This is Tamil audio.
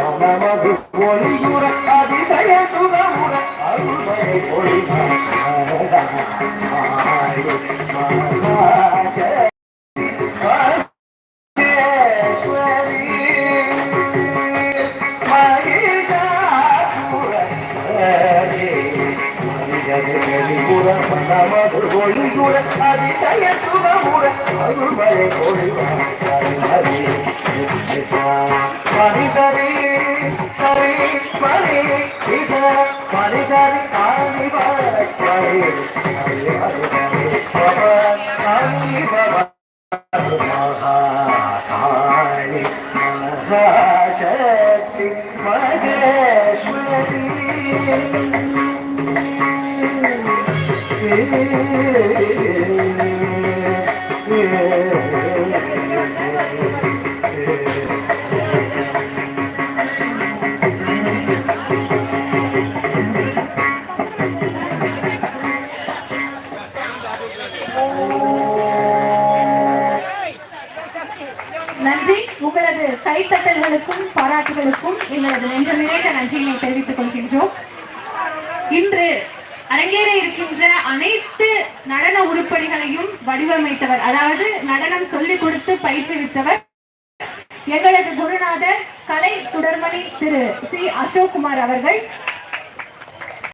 நமது ஒளியுற அதிசய சுகமுற அருள்மழை அதிசய சுகமுற அருள்மழை பொழிவார் மணி சரி சரி மணி இச. மணி சரி சாமி மணி ஹரி ஹரி ஹரி பவ ஹரி பவ மகாகாளி மகாசக்தி மகேஸ்வரி. நன்றி. உங்களது கைத்தட்டல்களுக்கும் பாராட்டுகளுக்கும் எங்களது நெஞ்ச நிறைந்த நன்றியினை தெரிவித்துக் கொள்கின்றோம். இன்று அரங்கேற இருக்கின்ற அனைத்து நடன உருப்படிகளையும் வடிவமைத்தவர். அதாவது நடனம் சொல்லிக் கொடுத்து பயிற்றுவித்தவர் எங்களது குருநாதர் கலை சுடர்மணி திரு சி அசோக்குமார் அவர்கள்.